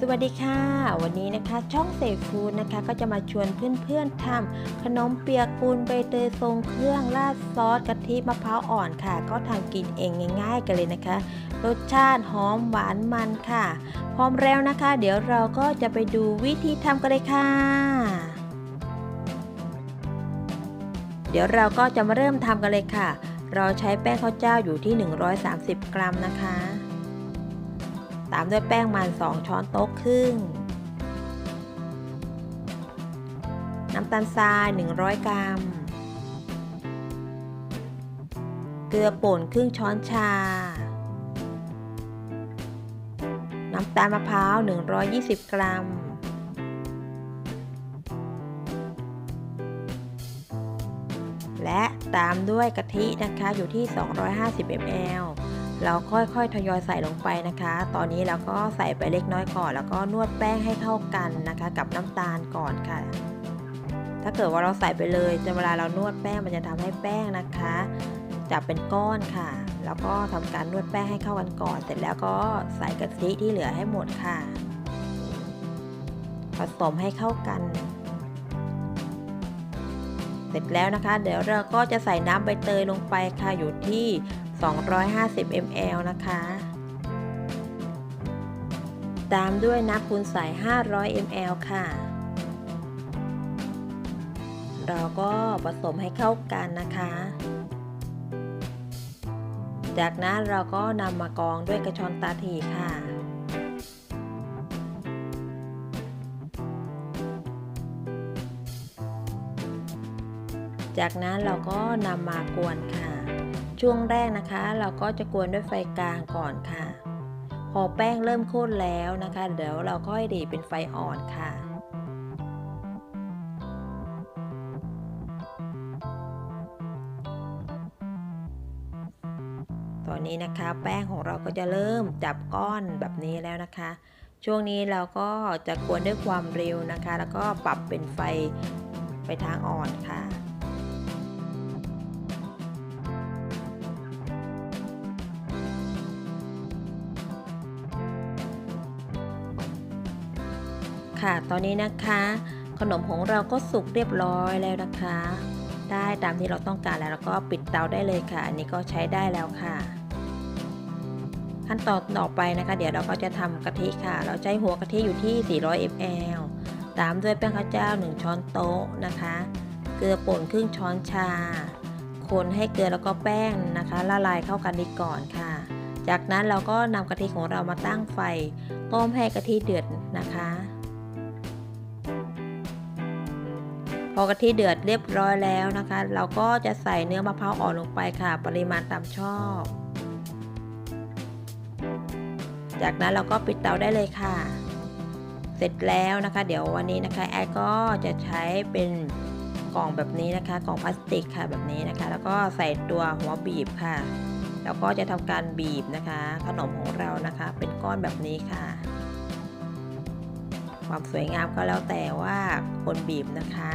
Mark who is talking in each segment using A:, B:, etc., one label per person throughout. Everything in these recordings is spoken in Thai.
A: สวัสดีค่ะ วันนี้นะคะช่องเซฟูดนะคะ ก็จะมาชวนเพื่อนๆทำขนมเปียกปูนใบเตยทรงเครื่องราดซอสกะทิมะพร้าวอ่อนค่ะ ก็ทำกินเองง่าย ๆ กันเลยนะคะ รสชาติหอมหวานมันค่ะ พร้อมแล้วนะคะ เดี๋ยวเราก็จะไปดูวิธีทำกันเลยค่ะ เดี๋ยวเราก็จะมาเริ่มทำกันเลยค่ะ เราใช้แป้งข้าวเจ้าอยู่ที่ 130 กรัมนะคะ ตามด้วยแป้งมัน 2 ช้อนโต๊ะครึ่ง น้ำตาลทราย 100 กรัม เกลือป่นครึ่งช้อนชา น้ำตาลมะพร้าว 120 กรัมและตามด้วยกะทินะคะอยู่ที่ 250 ml เราค่อยๆ ทยอยใส่ลงไปนะคะ ตอนนี้เราก็ใส่ไปเล็กน้อยก่อน แล้วก็นวดแป้งให้เข้ากันนะคะ กับน้ำตาลก่อนค่ะ ถ้าเกิดว่าเราใส่ไปเลยจะเวลาเรานวดแป้งมันจะทำให้แป้งนะคะจับเป็นก้อนค่ะ แล้วก็ทำการนวดแป้งให้เข้ากันก่อน เสร็จแล้วก็ใส่กะทิที่เหลือให้หมดค่ะ ผสมให้เข้ากัน สร็จแล้วนะคะ เดี๋ยวเราก็จะใส่น้ำใบเตยลงไปค่ะอยู่ที่ 250 ml นะคะ ตามด้วยน้ำปูนใส 500 ml ค่ะ เราก็ผสมให้เข้ากันนะคะ จากนั้นเราก็นำมากองด้วยกระชอนตาถีค่ะ จากนั้นเราก็นำมากวนค่ะ ช่วงแรกนะคะ เราก็จะกวนด้วยไฟกลางก่อนค่ะ พอแป้งเริ่มข้นแล้วนะคะ เดี๋ยวเราค่อยดีเป็นไฟอ่อนค่ะตอนนี้นะคะแป้งของเราก็จะเริ่มจับก้อนแบบนี้แล้วนะคะ ช่วงนี้เราก็จะกวนด้วยความเร็วนะคะ แล้วก็ปรับเป็นไฟไปทางอ่อนค่ะ ค่ะ ตอนนี้นะคะ ขนมของเราก็สุกเรียบร้อยแล้วนะคะ ได้ตามที่เราต้องการแล้วแล้วก็ปิดเตาได้เลยค่ะ อันนี้ก็ใช้ได้แล้วค่ะ ขั้นตอนต่อไปนะคะ เดี๋ยวเราก็จะทำกะทิค่ะ เราใช้หัวกะทิอยู่ที่ 400 ml ตามด้วยแป้งข้าวเจ้า 1 ช้อนโต๊ะนะคะ เกลือป่นครึ่งช้อนชา คนให้เกลือแล้วก็แป้งนะคะ ละลายเข้ากันดีก่อนค่ะ จากนั้นเราก็นำกะทิของเรามาตั้งไฟ ต้มให้กะทิเดือดนะคะ พอกะทิเดือดเรียบร้อยแล้วนะคะ เราก็จะใส่เนื้อมะพร้าวอ่อนลงไปค่ะ ปริมาณตามชอบ จากนั้นเราก็ปิดเตาได้เลยค่ะ เสร็จแล้วนะคะ เดี๋ยววันนี้นะคะแอดก็จะใช้เป็นกล่องแบบนี้นะคะ กล่องพลาสติกค่ะแบบนี้นะคะ แล้วก็ใส่ตัวหัวบีบค่ะ แล้วก็จะทำการบีบนะคะ ขนมของเรานะคะ เป็นก้อนแบบนี้ค่ะ ความสวยงามก็แล้วแต่ว่าคนบีบนะคะ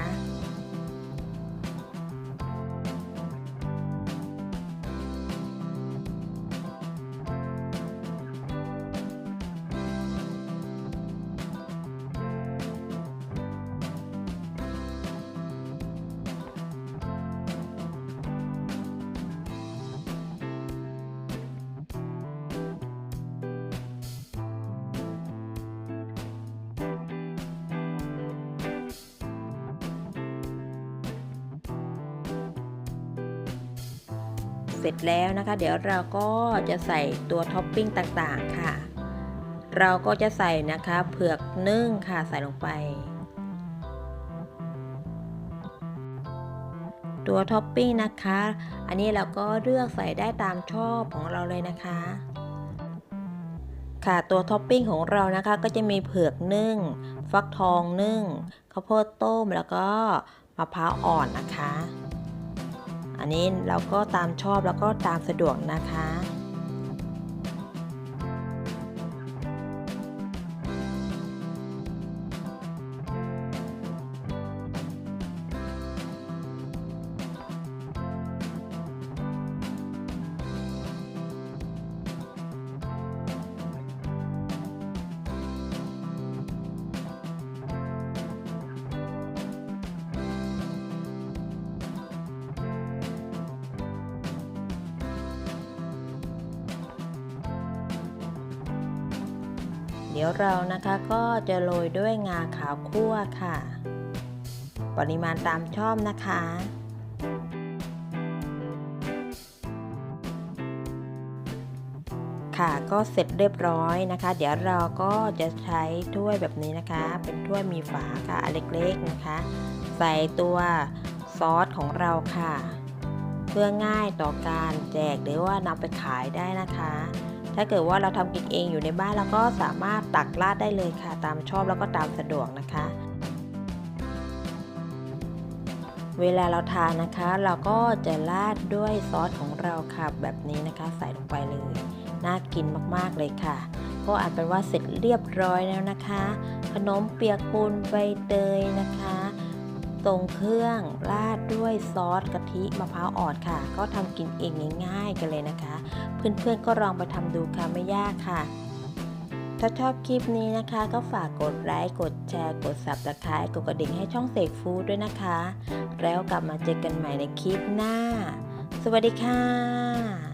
A: เสร็จแล้วนะคะ เดี๋ยวเราก็จะใส่ตัวท็อปปิ้งต่างๆค่ะ เราก็จะใส่นะคะเผือกนึ่งค่ะใส่ลงไป ตัวท็อปปิ้งนะคะ อันนี้เราก็เลือกใส่ได้ตามชอบของเราเลยนะคะ ค่ะตัวท็อปปิ้งของเรานะคะก็จะมีเผือกนึ่ง ฟักทองนึ่งข้าวโพดต้มแล้วก็มะพร้าวอ่อนนะคะ อันนี้เราก็ตามชอบแล้วก็ตามสะดวกนะคะ ดี๋ยวเรานะคะก็จะโรยด้วยงาขาวคั่วค่ะ ปริมาณตามชอบนะคะค่ะก็เสร็จเรียบร้อยนะคะ เดี๋ยวเราก็จะใช้ถ้วยแบบนี้นะคะ เป็นถ้วยมีฝาค่ะอันเล็กๆนะคะ ใส่ตัวซอสของเราค่ะ เพื่อง่ายต่อการแจกหรือว่านำไปขายได้นะคะ ถ้าเกิดว่าเราทำกินเองอยู่ในบ้านเราก็สามารถตักราดได้เลยค่ะ ตามชอบแล้วก็ตามสะดวกนะคะ เวลาเราทานนะคะ เราก็จะราดด้วยซอสของเราค่ะแบบนี้นะคะ ใส่ลงไปเลย น่ากินมากๆเลยค่ะ ก็อาจเป็นว่าเสร็จเรียบร้อยแล้วนะคะ ขนมเปียกปูนใบเตยนะคะ ตรงเครื่องราดด้วยซอสกะทิมะพร้าวอ่อนค่ะ ก็ทำกินเองง่ายๆกันเลยนะคะ เพื่อนๆก็ลองไปทำดูค่ะไม่ยากค่ะถ้าชอบคลิปนี้นะคะ ก็ฝากกดไลค์ กดแชร์ กด subscribe กดกระดิ่งให้ช่องเสกฟู้ดด้วยนะคะ แล้วกลับมาเจอกันใหม่ในคลิปหน้า สวัสดีค่ะ